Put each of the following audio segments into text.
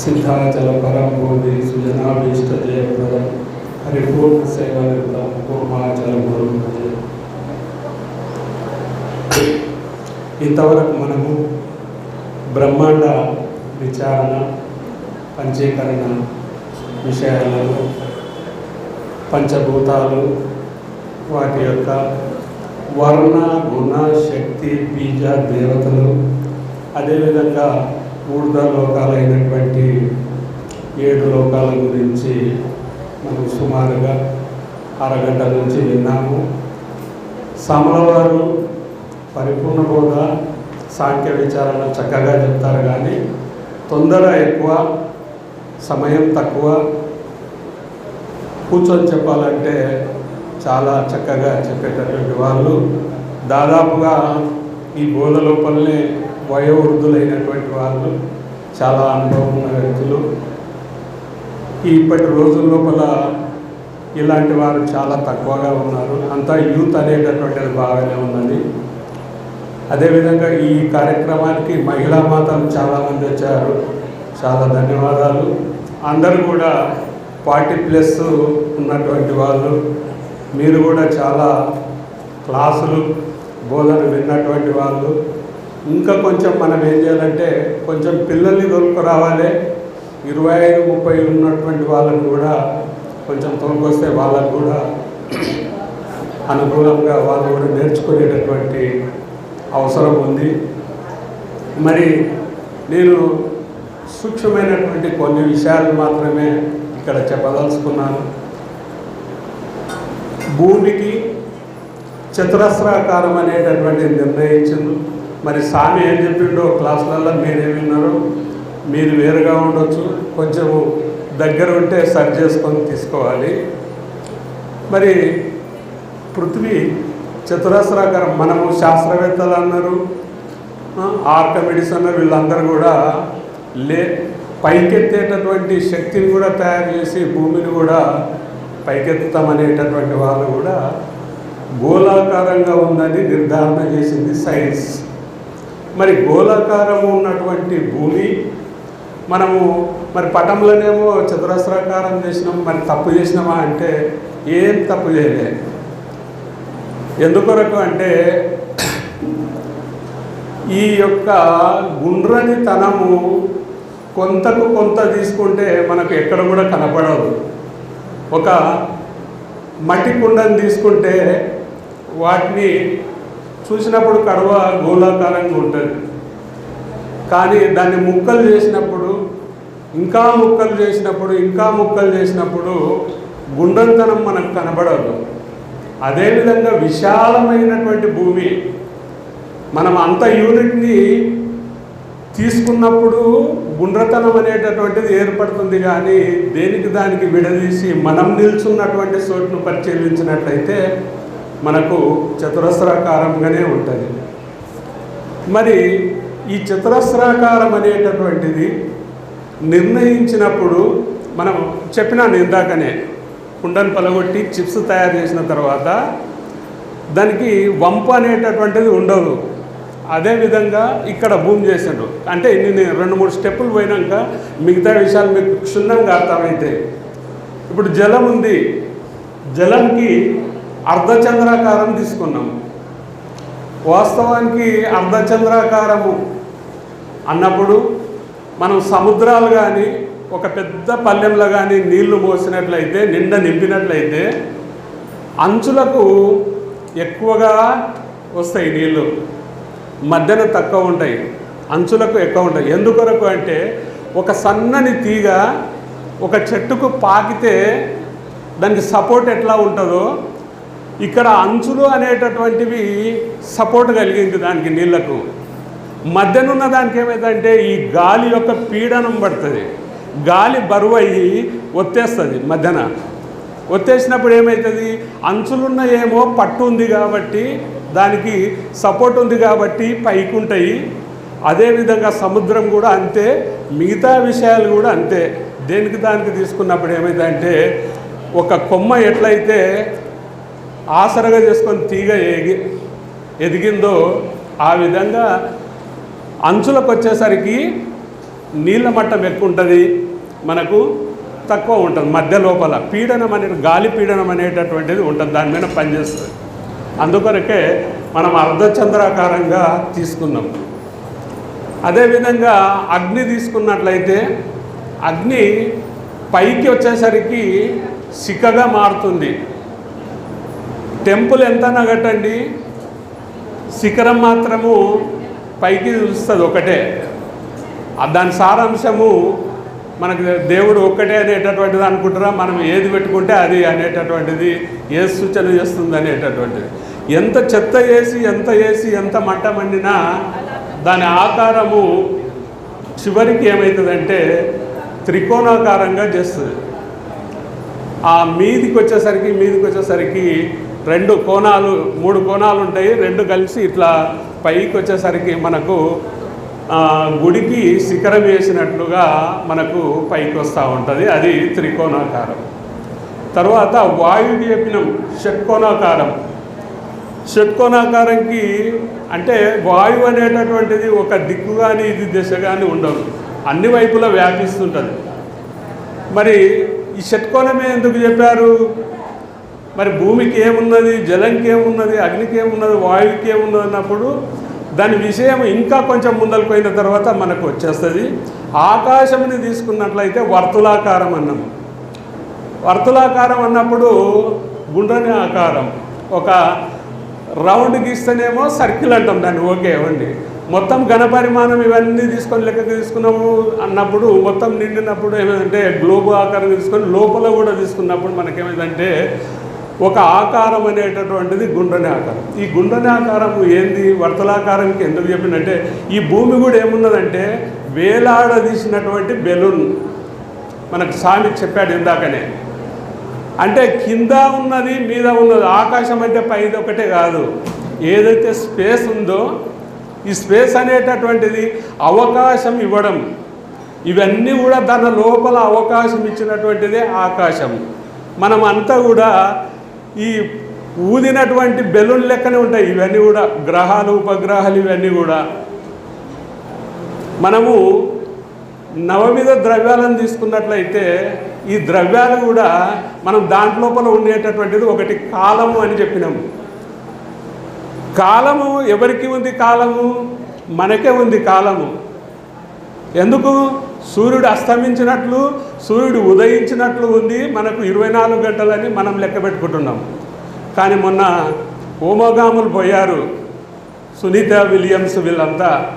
సిద్ధాచల పరంబోధి సుజనాభీష్ట జయప్రదం హరిపూర్ణ సేవనిర్దం కూర్మాచల గురు ఇంతవరకు మనము బ్రహ్మాండ విచారణ పంచీకరణ విషయాలను పంచభూతాలు వాటి యొక్క వర్ణ గుణ శక్తి బీజ దేవతలు అదేవిధంగా మూడు లోకాలైనటువంటి ఏడు లోకాల గురించి మనం సుమారుగా అరగంట నుంచి విన్నాము. సమలవారు పరిపూర్ణ బోధ సాంఖ్య విచారణ చక్కగా చెప్తారు కానీ తొందర ఎక్కువ సమయం తక్కువ. కూర్చొని చెప్పాలంటే చాలా చక్కగా చెప్పేటటువంటి వాళ్ళు. దాదాపుగా ఈ బోధ లోపలనే వయోవృద్ధులైనటువంటి వాళ్ళు చాలా అనుభవం ఉన్న వ్యక్తులు. ఇప్పటి రోజుల లోపల ఇలాంటి వారు చాలా తక్కువగా ఉన్నారు. అంతా యూత్ అనేటటువంటిది బాగానే ఉన్నది అదేవిధంగా ఈ కార్యక్రమానికి మహిళా మాతలు చాలామంది వచ్చారు. చాలా ధన్యవాదాలు. అందరూ కూడా ఫార్టీ ప్లస్ ఉన్నటువంటి వాళ్ళు మీరు కూడా చాలా క్లాసులు బోధన విన్నటువంటి వాళ్ళు ఇంకా కొంచెం మనం ఏం చేయాలంటే కొంచెం పిల్లల్ని దొరుకు రావాలి ఇరవై ఐదు ముప్పై ఉన్నటువంటి వాళ్ళని కూడా కొంచెం తోలుకొస్తే వాళ్ళకు కూడా అనుకూలంగా వాళ్ళు కూడా నేర్చుకునేటటువంటి అవసరం ఉంది. మరి నేను సూక్ష్మమైనటువంటి కొన్ని విషయాలు మాత్రమే ఇక్కడ చెప్పదలుచుకున్నాను. భూమికి చతురస్రాకారం అనేటటువంటి నిర్ణయించింది. మరి స్వామి ఏం చెప్పిండో క్లాసులలో మీరే విన్నారో. మీరు వేరుగా ఉండొచ్చు. కొంచెం దగ్గర ఉంటే సరి చేసుకొని తీసుకోవాలి. మరి పృథ్వీ చతురస్రాకారం మనము శాస్త్రవేత్తలు అన్నారు. ఆ, ఆర్కమిడిస్ అన్నారు. వీళ్ళందరూ కూడా లే పైకెత్తేటటువంటి శక్తిని కూడా తయారు చేసి భూమిని కూడా పైకెత్తుతామనేటటువంటి వాళ్ళు కూడా గోళాకారంగా ఉందని నిర్ధారణ చేసింది సైన్స్. మరి గోళాకారము ఉన్నటువంటి భూమి మనము మరి పటంలోనేమో చతురస్రాకారం చేసినాం మరి తప్పు చేసినామా అంటే ఏం తప్పు చేయలే. ఎందుకొరకు అంటే ఈ యొక్క గుండ్రని తనము కొంతకు కొంత తీసుకుంటే మనకు ఎక్కడ కూడా కనపడదు. ఒక మట్టి కుండని తీసుకుంటే వాటిని చూసినప్పుడు కడవ గోళాకారంగా ఉంటుంది. కానీ దాన్ని ముక్కలు చేసినప్పుడు ఇంకా ముక్కలు చేసినప్పుడు ఇంకా ముక్కలు చేసినప్పుడు గుండంతనం మనకు కనబడదు. అదేవిధంగా విశాలమైనటువంటి భూమి మనం అంత యూనిట్ని తీసుకున్నప్పుడు గుండ్రతనం అనేటటువంటిది ఏర్పడుతుంది కానీ దేనికి దానికి విడదీసి మనం నిల్చున్నటువంటి చోటును పరిశీలించినట్లయితే మనకు చతురస్రాకారంగానే ఉంటుంది. మరి ఈ చతురస్రాకారం అనేటటువంటిది నిర్ణయించినప్పుడు మనం చెప్పినాను ఇందాకనే కుండను పలగొట్టి చిప్స్ తయారు చేసిన తర్వాత దానికి వంపు అనేటటువంటిది ఉండదు. అదేవిధంగా ఇక్కడ భూమి చేసిండ్రు. అంటే నేను రెండు మూడు స్టెప్పులు పోయినాక మిగతా విషయాలు మీకు క్షుణ్ణంగా అర్థమైతాయి. ఇప్పుడు జలం ఉంది. జలంకి అర్ధచంద్రాకారం తీసుకున్నాం. వాస్తవానికి అర్ధచంద్రాకారము అన్నప్పుడు మనం సముద్రాలు కానీ ఒక పెద్ద పల్లెంలో కానీ నీళ్ళు మోసినట్లయితే నిండా నింపినట్లయితే అంచులకు ఎక్కువగా వస్తాయి నీళ్ళు మధ్యన తక్కువ ఉంటాయి. అంచులకు ఎక్కువ ఉంటాయి. ఎందుకొరకు అంటే ఒక సన్నని తీగ ఒక చెట్టుకు పాకితే దానికి సపోర్ట్ ఎట్లా ఉంటుందో ఇక్కడ అంచులు అనేటటువంటివి సపోర్ట్ కలిగింది దానికి నీళ్ళకు. మధ్యనున్న దానికి ఏమైందంటే ఈ గాలి యొక్క పీడనం పడుతుంది. గాలి బరువు అయ్యి ఒత్తేస్తుంది మధ్యన. ఒత్తేసినప్పుడు ఏమవుతుంది అంచులున్న ఏమో పట్టు ఉంది కాబట్టి దానికి సపోర్ట్ ఉంది కాబట్టి పైకి ఉంటాయి అదేవిధంగా సముద్రం కూడా అంతే మిగతా విషయాలు కూడా అంతే. దేనికి దానికి తీసుకున్నప్పుడు ఏమైందంటే ఒక కొమ్మ ఎట్లయితే ఆసరగా చేసుకొని తీగ ఎగి ఎదిగిందో ఆ విధంగా అంచులకు వచ్చేసరికి నీళ్ళ మట్టం ఎక్కువ ఉంటుంది మనకు తక్కువ ఉంటుంది మధ్య లోపల. పీడనం అనే గాలి పీడనం అనేటటువంటిది ఉంటుంది దాని మీద పనిచేస్తుంది. అందుకొరకే మనం అర్ధచంద్రాకారంగా తీసుకున్నాం అదేవిధంగా అగ్ని తీసుకున్నట్లయితే అగ్ని పైకి వచ్చేసరికి సిక్కగా మారుతుంది. టెంపుల్ ఎంత నగటండి శిఖరం మాత్రము పైకి చూస్తుంది ఒకటే. దాని సారాంశము మనకు దేవుడు ఒక్కటే అనేటటువంటిది అనుకుంటారా? మనం ఏది పెట్టుకుంటే అది అనేటటువంటిది ఏ సూచన చేస్తుంది అనేటటువంటిది. ఎంత చెత్త వేసి ఎంత వేసి ఎంత మంట మండినా దాని ఆకారము చివరికి ఏమవుతుందంటే త్రికోణాకారంగా చేస్తుంది. ఆ మీదికి వచ్చేసరికి మీదికి వచ్చేసరికి రెండు కోణాలు మూడు కోణాలు ఉంటాయి రెండు కలిసి ఇట్లా పైకి వచ్చేసరికి మనకు గుడికి శిఖరం వేసినట్లుగా మనకు పైకి వస్తూ ఉంటుంది. అది త్రికోణాకారం. తర్వాత వాయువు షట్కోణాకారం. షట్కోణాకారంకి అంటే వాయువు అనేటటువంటిది ఒక దిక్కు కానీ ఇది దిశ కానీ ఉండదు. అన్ని వైపులా వ్యాపిస్తుంటుంది. మరి ఈ షట్కోణమే ఎందుకు చెప్పారు? మరి భూమికి ఏమున్నది జలంకి ఏమున్నది అగ్నికి ఏమున్నది వాయువుకి ఏమున్నది అన్నప్పుడు దాని విషయం ఇంకా కొంచెం ముందరకు పోయిన తర్వాత మనకు వచ్చేస్తుంది. ఆకాశంని తీసుకున్నట్లయితే వర్తులాకారం అన్నాము వర్తులాకారం అన్నప్పుడు గుండ్రని ఆకారం. ఒక రౌండ్ గీస్తేనేమో సర్కిల్ అంటాం దాన్ని ఓకే ఇవ్వండి మొత్తం ఘనపరిమాణం ఇవన్నీ తీసుకొని లెక్కకు తీసుకున్నాము అన్నప్పుడు మొత్తం నిండినప్పుడు ఏమైందంటే గ్లోబు ఆకారం తీసుకొని లోపల కూడా తీసుకున్నప్పుడు మనకేమైందంటే ఒక ఆకారం అనేటటువంటిది గుండ్రని ఆకారం. ఈ గుండ్రని ఆకారం ఏంది? వర్తలాకారంకి ఎందుకు చెప్పిందంటే ఈ భూమి కూడా ఏమున్నదంటే వేలాడదీసినటువంటి బెలూన్. మనకు స్వామి చెప్పాడు ఇందాకనే. అంటే కింద ఉన్నది మీద ఉన్నది ఆకాశం అంటే పైది ఒకటే కాదు. ఏదైతే స్పేస్ ఉందో ఈ స్పేస్ అనేటటువంటిది అవకాశం ఇవ్వడం. ఇవన్నీ కూడా దాని లోపల అవకాశం ఇచ్చినటువంటిదే ఆకాశం. మనం అంతా కూడా ఈ ఊదినటువంటి బెలూన్ లెక్కనే ఉంటాయి. ఇవన్నీ కూడా గ్రహాలు ఉపగ్రహాలు ఇవన్నీ కూడా. మనము నవవిధ ద్రవ్యాలను తీసుకున్నట్లయితే ఈ ద్రవ్యాలు కూడా మనం దాంట్లోపల ఉండేటటువంటిది ఒకటి కాలము అని చెప్పినాము. కాలము ఎవరికి ఉంది కాలము? మనకే ఉంది కాలము. ఎందుకు? సూర్యుడు అస్తమించినట్లు సూర్యుడు ఉదయించినట్లు ఉంది. మనకు ఇరవై నాలుగు గంటలని మనం లెక్క పెట్టుకుంటున్నాం. కానీ మొన్న ఓమోగాములు పోయారు. సునీత విలియమ్స్ వీళ్ళంతా.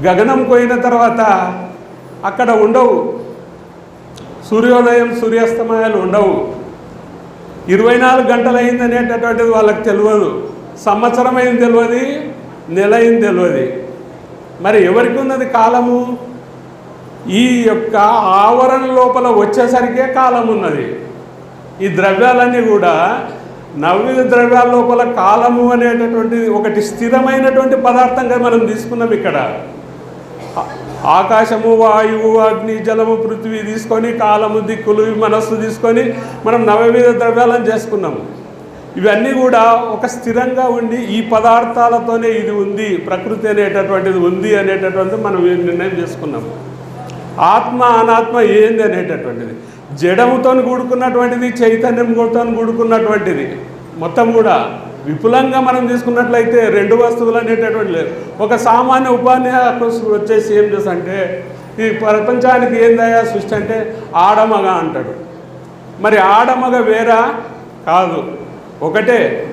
గగనం పోయిన తర్వాత అక్కడ ఉండవు. సూర్యోదయం సూర్యాస్తమయాలు ఉండవు. ఇరవై నాలుగు గంటలు అనేటటువంటిది వాళ్ళకి తెలియదు. సంవత్సరం అయింది తెలియదు నెల అయింది తెలియదు. మరి ఎవరికి ఉన్నది కాలము? ఈ యొక్క ఆవరణ లోపల వచ్చేసరికే కాలం ఉన్నది ఈ ద్రవ్యాలన్నీ కూడా నవవిధ ద్రవ్యాల లోపల కాలము అనేటటువంటిది ఒకటి స్థిరమైనటువంటి పదార్థంగా మనం తీసుకున్నాం ఇక్కడ. ఆకాశము వాయువు అగ్ని జలము పృథ్వీ తీసుకొని కాలము దిక్కులు మనస్సు తీసుకొని మనం నవవిధ ద్రవ్యాలను చేసుకున్నాము ఇవన్నీ కూడా ఒక స్థిరంగా ఉండి ఈ పదార్థాలతోనే ఇది ఉంది ప్రకృతి అనేటటువంటిది ఉంది అనేటటువంటిది మనం నిర్ణయం చేసుకున్నాము ఆత్మ అనాత్మ ఏంది అనేటటువంటిది. జడముతో కూడుకున్నటువంటిది చైతన్యంతో కూడుకున్నటువంటిది. మొత్తం కూడా విపులంగా మనం తీసుకున్నట్లయితే రెండు వస్తువులు అనేటటువంటి లేదు. ఒక సామాన్య ఉపన్యాసకుడు వచ్చేసి ఏం చేస్తంటే ఈ ప్రపంచానికి ఏందయ్యా సృష్టి అంటే ఆడమగ అంటాడు. మరి ఆడమగ వేరా? కాదు. ఒకటే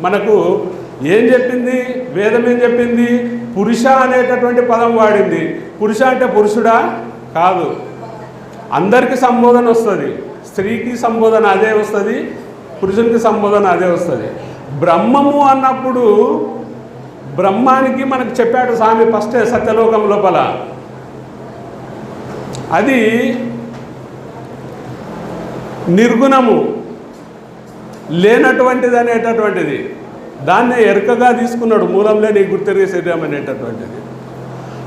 మనకు ఏం చెప్పింది? వేదం ఏం చెప్పింది? పురుష అనేటటువంటి పదం వాడింది. పురుష అంటే పురుషుడా? కాదు. అందరికీ సంబోధన వస్తుంది. స్త్రీకి సంబోధన అదే వస్తుంది. పురుషునికి సంబోధన అదే వస్తుంది. బ్రహ్మము అన్నప్పుడు బ్రహ్మానికి మనకు చెప్పాడు స్వామి ఫస్టే సత్యలోకం లోపల. అది నిర్గుణము లేనటువంటిది అనేటటువంటిది. దాన్నే ఎరుకగా తీసుకున్నాడు. మూలంలో నీ గుర్తెరిగే శరీరం అనేటటువంటిది.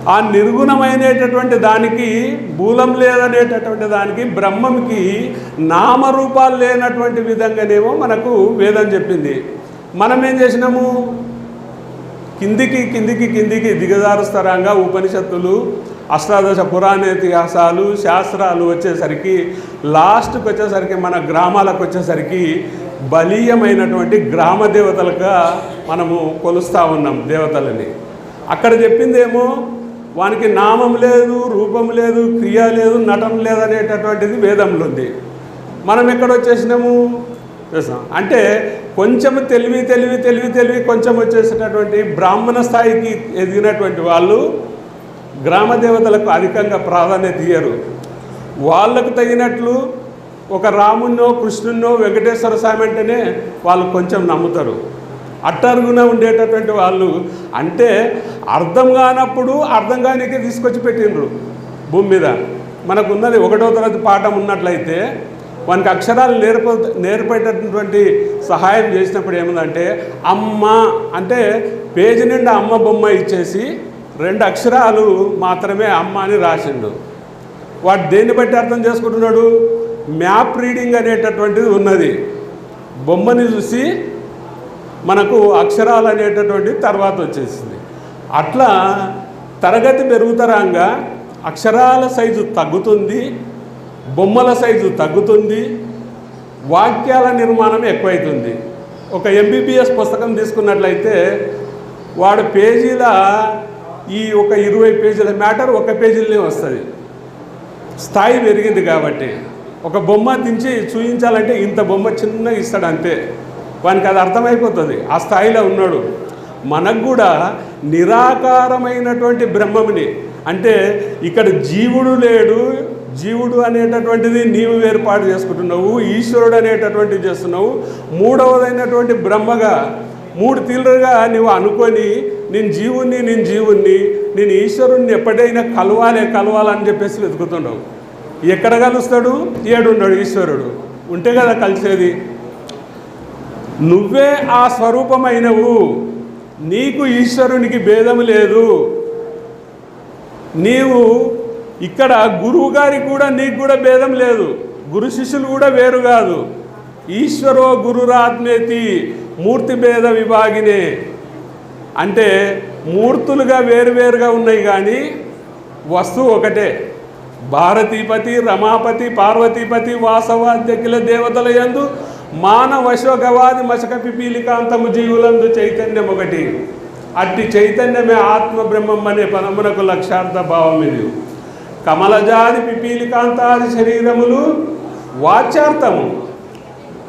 ఆ నిర్గుణమైనటువంటి దానికి మూలం లేదనేటటువంటి దానికి బ్రహ్మంకి నామరూపాలు లేనటువంటి విధంగానేమో మనకు వేదం చెప్పింది. మనం ఏం చేసినాము? కిందికి కిందికి కిందికి దిగజారుస్తరంగా ఉపనిషత్తులు అష్టాదశ పురాణ ఇతిహాసాలు శాస్త్రాలు వచ్చేసరికి లాస్ట్కి వచ్చేసరికి మన గ్రామాలకు వచ్చేసరికి బలీయమైనటువంటి గ్రామ దేవతలుగా మనము కొలుస్తూ ఉన్నాం దేవతలని. అక్కడ చెప్పిందేమో? వానికి నామం లేదు రూపం లేదు క్రియ లేదు నటన లేదు అనేటటువంటిది వేదంలో ఉంది. మనం ఎక్కడ వచ్చేసినాము? చేసాం అంటే కొంచెం తెలివి తెలివి తెలివి తెలివి కొంచెం వచ్చేసేటటువంటి బ్రాహ్మణ స్థాయికి ఎదిగినటువంటి వాళ్ళు గ్రామ దేవతలకు అధికంగా ప్రాధాన్యత ఇయ్యరు. వాళ్ళకు తగినట్లు ఒక రామున్నో కృష్ణున్నో వెంకటేశ్వర స్వామి అంటేనే వాళ్ళు కొంచెం నమ్ముతారు. అట్టరుగున ఉండేటటువంటి వాళ్ళు అంటే అర్థం కానప్పుడు అర్థం కానికే తీసుకొచ్చి పెట్టిండ్రు. భూమి మీద మనకు ఉన్నది ఒకటో తరగతి పాఠం ఉన్నట్లయితే వానికి అక్షరాలు నేర్ప నేర్పేటటువంటి సహాయం చేసినప్పుడు ఏముందంటే అమ్మ అంటే పేజీ నిండా అమ్మ బొమ్మ ఇచ్చేసి రెండు అక్షరాలు మాత్రమే అమ్మ అని రాసిండు. వాడు దేన్ని బట్టి అర్థం చేసుకుంటున్నాడు? మ్యాప్ రీడింగ్ అనేటటువంటిది ఉన్నది. బొమ్మని చూసి మనకు అక్షరాలు అనేటటువంటి తర్వాత వచ్చేసింది. అట్లా తరగతి పెరుగుతరంగా అక్షరాల సైజు తగ్గుతుంది బొమ్మల సైజు తగ్గుతుంది వాక్యాల నిర్మాణం ఎక్కువైతుంది. ఒక ఎంబీబీఎస్ పుస్తకం తీసుకున్నట్లయితే వాడు పేజీల ఈ ఒక ఇరవై పేజీల మ్యాటర్ ఒక పేజీలనే వస్తుంది. స్థాయి పెరిగింది కాబట్టి ఒక బొమ్మ దించి చూపించాలంటే ఇంత బొమ్మ చిన్నగా ఇస్తాడు అంతే వానికి అది అర్థమైపోతుంది. ఆ స్థాయిలో ఉన్నాడు. మనకు కూడా నిరాకారమైనటువంటి బ్రహ్మముని అంటే ఇక్కడ జీవుడు లేడు జీవుడు అనేటటువంటిది నీవు ఏర్పాటు చేసుకుంటున్నావు ఈశ్వరుడు అనేటటువంటిది చేస్తున్నావు మూడవదైనటువంటి బ్రహ్మగా మూడు తీరుగా నువ్వు అనుకొని నేను జీవుణ్ణి నేను జీవుణ్ణి నేను ఈశ్వరుణ్ణి ఎప్పుడైనా కలవాలే కలవాలని చెప్పేసి వెతుకుతున్నావు. ఎక్కడ కలుస్తాడు? ఏడున్నాడు ఈశ్వరుడు. ఉంటే కదా కలిసేది. నువ్వే ఆ స్వరూపమైనవు. నీకు ఈశ్వరునికి భేదము లేదు. నీవు ఇక్కడ గురువు గారికి కూడా నీకు కూడా భేదం లేదు. గురు శిష్యులు కూడా వేరు కాదు. ఈశ్వరో గురురాత్మేతి మూర్తి భేద విభాగినే. అంటే మూర్తులుగా వేరువేరుగా ఉన్నాయి కానీ వస్తువు ఒకటే. భారతీపతి రమాపతి పార్వతీపతి వాసవాద్యకిల దేవతల యందు మానవశోగవాది మశక పిపీలికాంతము జీవులందు చైతన్యం ఒకటి అట్టి చైతన్యమే ఆత్మ బ్రహ్మం అనే పదమునకు లక్ష్యార్థ భావం ఇది కమలజాది పిపీలికాంతాది శరీరములు వాచ్యార్థము.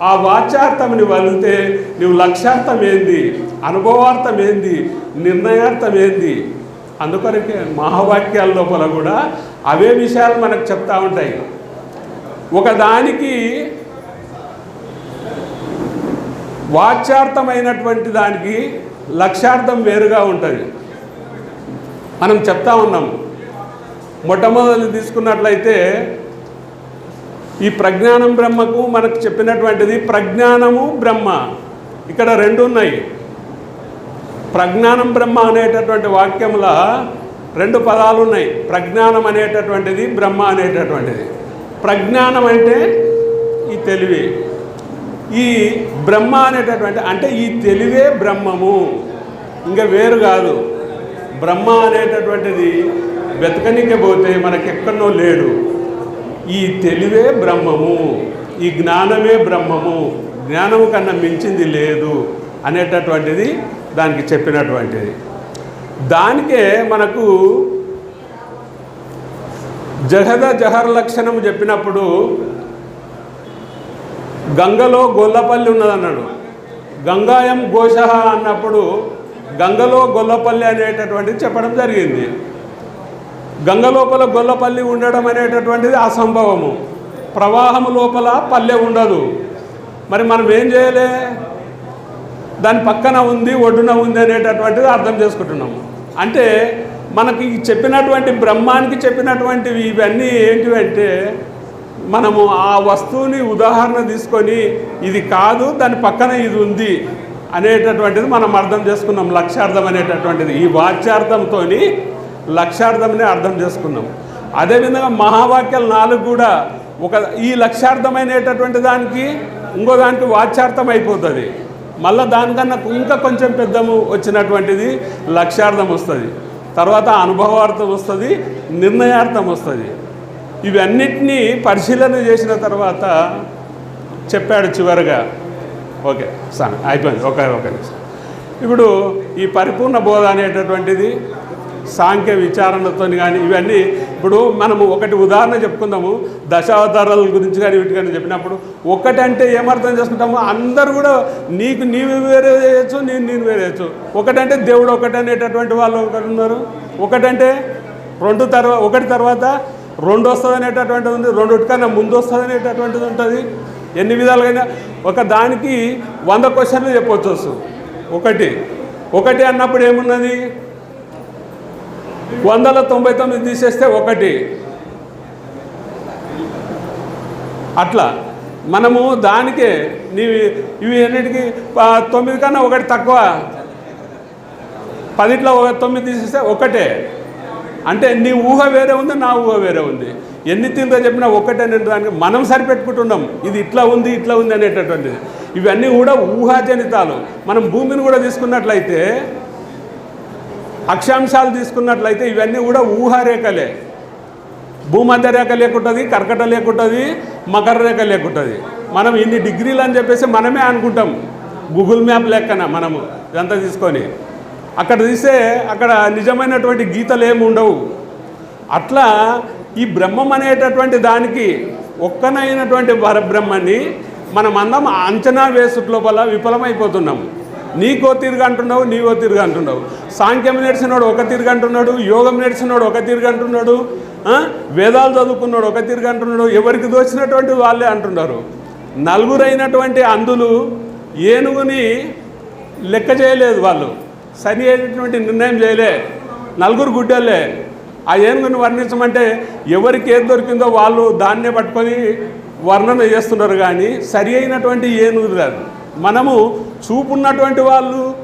ఆ వాచ్యార్థముని వలితే నువ్వు లక్ష్యార్థం ఏంది అనుభవార్థం ఏంది నిర్ణయార్థం ఏంది అందుకొరకే మహావాక్యాల లోపల కూడా అవే విషయాలు మనకు చెప్తా ఉంటాయి. ఒకదానికి వాచ్యార్థమైనటువంటి దానికి లక్ష్యార్థం వేరుగా ఉంటుంది. మనం చెప్తా ఉన్నాం. మొట్టమొదటి తీసుకున్నట్లయితే ఈ ప్రజ్ఞానం బ్రహ్మకు మనకు చెప్పినటువంటిది ప్రజ్ఞానము బ్రహ్మ. ఇక్కడ రెండు ఉన్నాయి. ప్రజ్ఞానం బ్రహ్మ అనేటటువంటి వాక్యంలో రెండు పదాలు ఉన్నాయి. ప్రజ్ఞానం అనేటటువంటిది బ్రహ్మ అనేటటువంటిది. ప్రజ్ఞానం అంటే ఈ తెలివి. ఈ బ్రహ్మ అనేటటువంటి అంటే ఈ తెలివే బ్రహ్మము. ఇంకా వేరు కాదు. బ్రహ్మ అనేటటువంటిది వెతకనికే పోతే మనకెక్కడనో లేడు. ఈ తెలివే బ్రహ్మము ఈ జ్ఞానమే బ్రహ్మము జ్ఞానము కన్నా మించింది లేదు అనేటటువంటిది దానికి చెప్పినటువంటిది. దానికే మనకు జహద జహర్ లక్షణం చెప్పినప్పుడు గంగలో గొల్లపల్లి ఉన్నదన్నాడు. గంగాయం ఘోష అన్నప్పుడు గంగలో గొల్లపల్లి అనేటటువంటిది చెప్పడం జరిగింది. గంగ లోపల గొల్లపల్లి ఉండడం అనేటటువంటిది అసంభవము. ప్రవాహము లోపల పల్లె ఉండదు. మరి మనం ఏం చేయలే? దాని పక్కన ఉంది ఒడ్డున ఉంది అనేటటువంటిది అర్థం చేసుకుంటున్నాము అంటే మనకి చెప్పినటువంటి బ్రహ్మానికి చెప్పినటువంటివి ఇవన్నీ ఏంటివంటే మనము ఆ వస్తువుని ఉదాహరణ తీసుకొని ఇది కాదు దాని పక్కన ఇది ఉంది అనేటటువంటిది మనం అర్థం చేసుకున్నాం. లక్ష్యార్థం అనేటటువంటిది. ఈ వాచ్యార్థంతో లక్ష్యార్థంని అర్థం చేసుకున్నాం. అదేవిధంగా మహావాక్యాలు నాలుగు కూడా ఒక ఈ లక్ష్యార్థమైనటువంటి దానికి ఇంకో దానికి వాచ్యార్థం అయిపోతుంది. మళ్ళీ దానికన్నా ఇంకా కొంచెం పెద్దము వచ్చినటువంటిది లక్ష్యార్థం వస్తుంది. తర్వాత అనుభవార్థం వస్తుంది నిర్ణయార్థం వస్తుంది. ఇవన్నిటినీ పరిశీలన చేసిన తర్వాత చెప్పాడు చివరిగా. ఓకే సార్ అయిపోయింది. ఒక ఒక నిమిషం. ఇప్పుడు ఈ పరిపూర్ణ బోధ అనేటటువంటిది సాంఖ్య విచారణతో కానీ ఇవన్నీ ఇప్పుడు మనము ఒకటి ఉదాహరణ చెప్పుకుందాము. దశావతారాల గురించి కానీ వీటి కానీ చెప్పినప్పుడు ఒకటంటే ఏమర్థం చేసుకుంటాము? అందరూ కూడా నీకు నీవు వేరే చేయొచ్చు నేను నేను వేరే చేయొచ్చు. ఒకటంటే దేవుడు ఒకటి అనేటటువంటి వాళ్ళు ఒకరు ఉన్నారు. ఒకటంటే రెండు తర్వాత ఒకటి తర్వాత రెండు వస్తుంది అనేటటువంటిది ఉంది రెండు కన్నా ముందు వస్తుంది అనేటటువంటిది ఉంటుంది. ఎన్ని విధాలుగా ఒక దానికి వంద క్వశ్చన్లు చెప్పవచ్చు ఒకటి ఒకటి అన్నప్పుడు ఏమున్నది? వందల తొంభై తొమ్మిది తీసేస్తే ఒకటి. అట్లా. మనము దానికే నీవి ఇవి అన్నిటికీ తొమ్మిది కన్నా ఒకటి తక్కువ. పదిట్లో ఒక తొమ్మిది తీసేస్తే ఒకటే. అంటే నీ ఊహ వేరే ఉంది నా ఊహ వేరే ఉంది. ఎన్ని తిందో చెప్పినా ఒకటే దానికి మనం సరిపెట్టుకుంటున్నాం. ఇది ఇట్లా ఉంది ఇట్లా ఉంది అనేటటువంటిది. ఇవన్నీ కూడా ఊహాజనితాలు. మనం భూమిని కూడా తీసుకున్నట్లయితే అక్షాంశాలు తీసుకున్నట్లయితే ఇవన్నీ కూడా ఊహారేఖలే. భూమధ్య రేఖ లేకుంటుంది కర్కట లేకుంటుంది మకర రేఖ లేకుంటుంది. మనం ఇన్ని డిగ్రీలు అని చెప్పేసి మనమే అనుకుంటాం. గూగుల్ మ్యాప్ లెక్కన మనము ఇదంతా తీసుకొని. అక్కడ తీస్తే అక్కడ నిజమైనటువంటి గీతలు ఏమి ఉండవు. అట్లా ఈ బ్రహ్మం అనేటటువంటి దానికి ఒక్కనైనటువంటి పరబ్రహ్మని మనమందం అంచనా వేసుట్ లోపల విఫలమైపోతున్నాం. నీకో తిరుగు అంటున్నావు నీవో తిరుగు అంటున్నావు. సాంఖ్యం నేర్చినోడు ఒక తిరుగు అంటున్నాడు యోగం నేర్చినోడు ఒక తిరుగు అంటున్నాడు వేదాలు చదువుకున్నాడు ఒక తిరుగు అంటున్నాడు ఎవరికి దోచినటువంటి వాళ్ళే అంటున్నారు. నలుగురైనటువంటి అందులు ఏనుగుని లెక్క చేయలేదు వాళ్ళు. సరి అయినటువంటి నిర్ణయం చేయలే. నలుగురు గుడ్డలే. ఆ ఏనుగుని వర్ణించమంటే ఎవరికి ఏది దొరికిందో వాళ్ళు దాన్నే పట్టుకొని వర్ణన చేస్తున్నారు కానీ సరి అయినటువంటి ఏనుగు కాదు. మనము చూపున్నటువంటి వాళ్ళు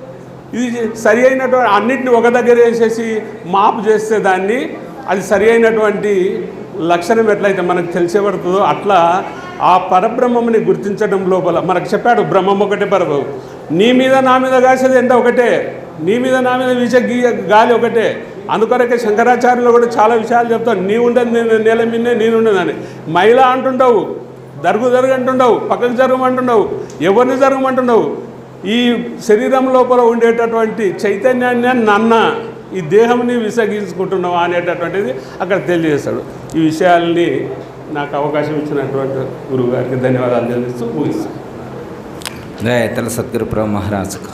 ఇది సరి అయినటువంటి అన్నిటిని ఒక దగ్గర వేసేసి మాపు చేస్తే దాన్ని అది సరి అయినటువంటి లక్షణం ఎట్లయితే మనకు తెలిసేబడుతుందో అట్లా ఆ పరబ్రహ్మని గుర్తించడం లోపల మనకు చెప్పాడు బ్రహ్మం ఒకటే పరబ్రహ్మం. నీ మీద నా మీద కాసేది ఎంత? ఒకటే. నీ మీద నా మీద వీచే గీయ గాలి ఒకటే. అందుకొరకే శంకరాచార్యులు కూడా చాలా విషయాలు చెప్తాను నీ ఉండదు నేను నేల మీదే నేను ఉండదని మహిళ అంటుండవు దరుగు జరుగు అంటుండవు పక్కకు జరగమంటుండవు ఎవరిని జరగమంటుండవు. ఈ శరీరం లోపల ఉండేటటువంటి చైతన్యాన్ని నన్న ఈ దేహంని విసగించుకుంటున్నావా అనేటటువంటిది అక్కడ తెలియజేస్తాడు. ఈ విషయాల్ని నాకు అవకాశం ఇచ్చినటువంటి గురువు గారికి ధన్యవాదాలు చెల్లిస్తూ ముగిస్తాను. దయతల సద్గురు ప్రభు మహారాజుకు.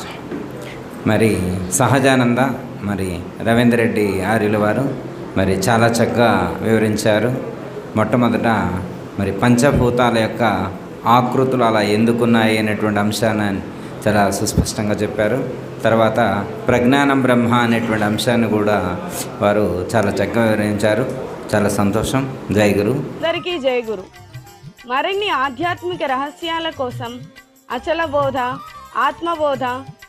మరి సహజానంద మరి రవీందర్ రెడ్డి ఆర్యుల వారు మరి చాలా చక్కగా వివరించారు. మొట్టమొదట మరి పంచభూతాల యొక్క ఆకృతులు అలా ఎందుకున్నాయి అనేటువంటి అంశాన్ని చాలా సుస్పష్టంగా చెప్పారు. తర్వాత ప్రజ్ఞానం బ్రహ్మ అనేటువంటి అంశాన్ని కూడా వారు చాలా చక్కగా వివరించారు. చాలా సంతోషం. జై గురు. అందరికీ జై గురు. మరిన్ని ఆధ్యాత్మిక రహస్యాల కోసం అచల బోధ ఆత్మబోధ